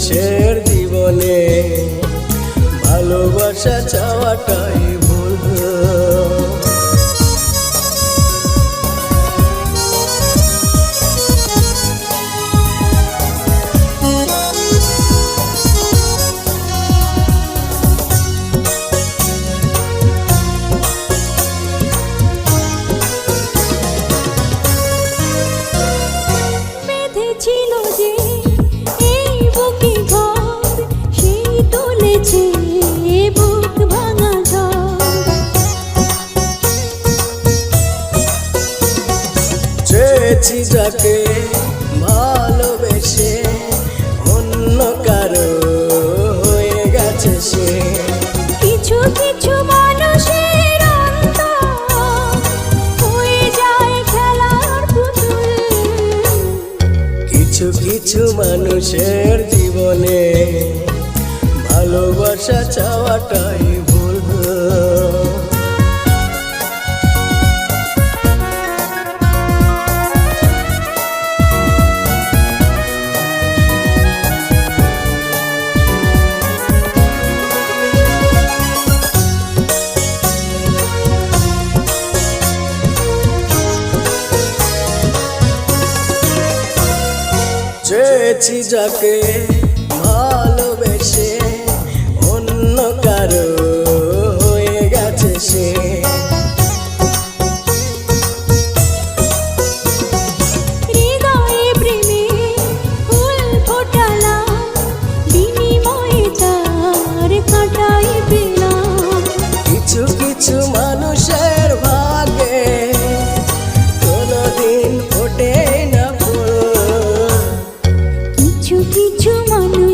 মানুষের জীবনে ভালোবাসা চাওয়াটাই তুলেছে বুক ভাঙা চেয়েছি যাকে ভালোবেসে অন্য কারও হয়ে গেছে সে। কিছু কিছু মানুষের হয়ে যায় খেলার পুতুল। কিছু কিছু মানুষের জীবনে ভালোবাসা চাওয়াটাই ভুল চেয়েছি যাকে ভালোবেসে